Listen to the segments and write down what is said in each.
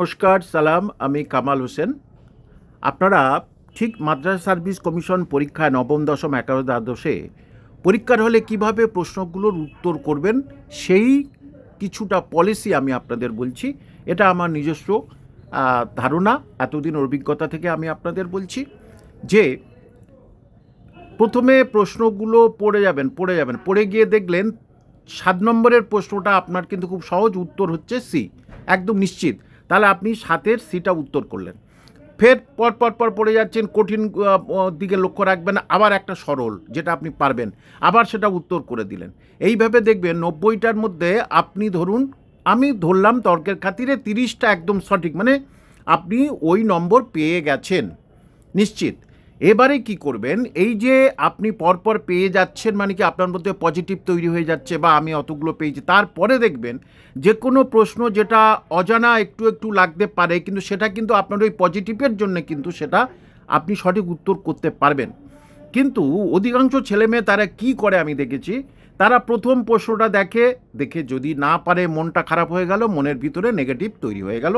নমস্কার, সালাম, আমি কামাল হোসেন। আপনারা ঠিক মাদ্রাসা সার্ভিস কমিশন পরীক্ষায় নবম, দশম, একাদশ, দ্বাদশে পরীক্ষার হলে কীভাবে প্রশ্নগুলোর উত্তর করবেন, সেই কিছুটা পলিসি আমি আপনাদের বলছি। এটা আমার নিজস্ব ধারণা, এতদিন অভিজ্ঞতা থেকে আমি আপনাদের বলছি যে, প্রথমে প্রশ্নগুলো পড়ে যাবেন পড়ে যাবেন। পড়ে গিয়ে দেখলেন সাত নম্বরের প্রশ্নটা আপনার কিন্তু খুব সহজ উত্তর হচ্ছে সি একদম নিশ্চিত। তাহলে আপনি সাতের সিটা উত্তর করলেন। ফের পর পর পর পড়ে যাচ্ছেন, কঠিন দিকে লক্ষ্য রাখবেন, আবার একটা সরল, যেটা আপনি পারবেন, আবার সেটা উত্তর করে দিলেন। এইভাবে দেখবেন, নব্বইটার মধ্যে আপনি ধরুন, আমি ধরলাম তর্কের খাতিরে তিরিশটা একদম সঠিক মানে আপনি ওই নম্বর পেয়ে গেছেন, নিশ্চিত। এবারে কি করবেন? এই যে আপনি পরপর পেয়ে যাচ্ছেন মানে কি আপনার মধ্যে পজিটিভ তৈরি হয়ে যাচ্ছে বা আমি অতগুলো পেয়েছি, তারপরে দেখবেন যে কোনো প্রশ্ন যেটা অজানা একটু একটু লাগতে পারে, কিন্তু সেটা কিন্তু আপনার ওই পজিটিভের জন্য কিন্তু সেটা আপনি সঠিক উত্তর করতে পারবেন। কিন্তু অধিকাংশ ছেলেমেয়ে তারা কি করে আমি দেখেছি, তারা প্রথম প্রশ্নটা দেখে দেখে যদি না পারে মনটা খারাপ হয়ে গেল, মনের ভিতরে নেগেটিভ তৈরি হয়ে গেল,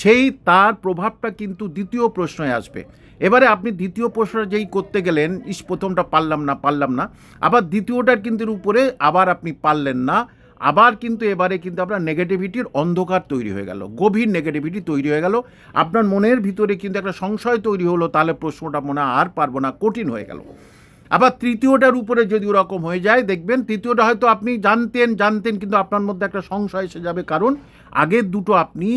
সেই তার প্রভাবটা কিন্তু দ্বিতীয় প্রশ্নে আসবে। এবারে আপনি দ্বিতীয় প্রশ্ন যেই করতে গেলেন, ইস, প্রথমটা পারলাম না পারলাম না। আবার দ্বিতীয়টার কিন্তু উপরে আবার আপনি পারলেন না। আবার কিন্তু এবারে কিন্তু আপনার নেগেটিভিটির অন্ধকার তৈরি হয়ে গেল, গভীর নেগেটিভিটি তৈরি হয়ে গেল। আপনার মনের ভিতরে কিন্তু একটা সংশয় তৈরি হলো, তাহলে প্রশ্নটা মনে আর পারব না, কঠিন হয়ে গেল। আবার তৃতীয়টার উপরে যদি ওরকম হয়ে যায়, দেখবেন তৃতীয়টা হয়তো আপনি জানতেন জানতেন, কিন্তু আপনার মধ্যে একটা সংশয় এসে যাবে। কারণ আগের দুটো আপনি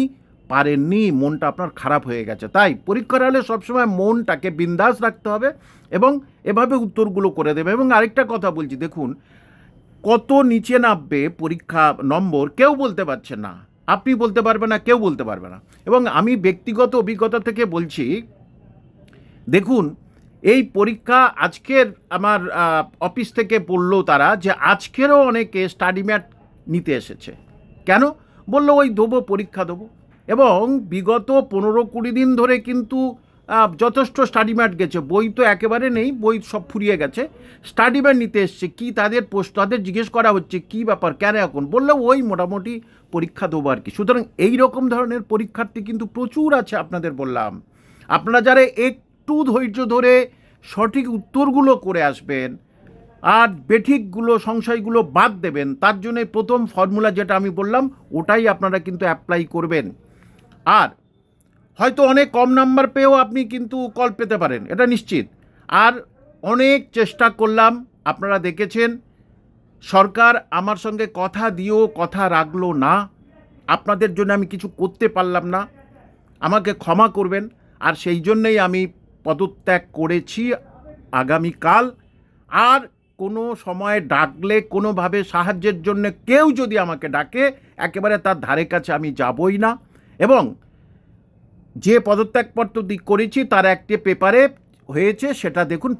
পারেননি, মনটা আপনার খারাপ হয়ে গেছে। তাই পরীক্ষার হলে সবসময় মনটাকে বিন্দাস রাখতে হবে এবং এভাবে উত্তরগুলো করে দেবে। এবং আরেকটা কথা বলছি, দেখুন, কত নিচে নামবে পরীক্ষা নম্বর কেউ বলতে পারছে না। আপনি বলতে পারবে না, কেউ বলতে পারবে না। এবং আমি ব্যক্তিগত অভিজ্ঞতা থেকে বলছি, দেখুন, এই পরীক্ষা আজকের আমার অফিস থেকে বলল তারা যে আজকেরও অনেকে স্টাডি ম্যাট নিতে এসেছে। কেন? বলল, ওই দেবো, পরীক্ষা দেবো। এবং বিগত পনেরো কুড়ি দিন ধরে কিন্তু যথেষ্ট স্টাডি ম্যাট গেছে। বই তো একেবারে নেই, বই সব ফুরিয়ে গেছে। স্টাডি ম্যাট নিতে এসছে, কি তাদের পোস্ট তাদের জিজ্ঞেস করা হচ্ছে, কি ব্যাপার, কেন এখন? বলল ওই মোটামুটি পরীক্ষা দেবো আর কি। সুতরাং এই রকম ধরনের পরীক্ষার্থী কিন্তু প্রচুর আছে আপনাদের বললাম। আপনারা যারা একটু ধৈর্য ধরে সঠিক উত্তরগুলো করে আসবেন আর বেঠিকগুলো, সংশয়গুলো বাদ দেবেন, তার জন্য প্রথম ফর্মুলা যেটা আমি বললাম, ওটাই আপনারা কিন্তু অ্যাপ্লাই করবেন। আর হয়তো অনেক কম নাম্বার পেয়েও আপনি কিন্তু কল পেতে পারেন, এটা নিশ্চিত। আর অনেক চেষ্টা করলাম, আপনারা দেখেছেন, সরকার আমার সঙ্গে কথা দিয়েও কথা রাখল না, আপনাদের জন্য আমি কিছু করতে পারলাম না, আমাকে ক্ষমা করবেন, আর সেই জন্যই আমি পদত্যাগ করেছি আগামীকাল। আর কোনো সময় ডাকলে, কোনোভাবে সাহায্যের জন্য কেউ যদি আমাকে ডাকে, একেবারে তার ধারে কাছে আমি যাবই না। এবং যে পদত্যাগপত্র দি- করেছি তার একটি পেপারে হয়েছে সেটা দেখুন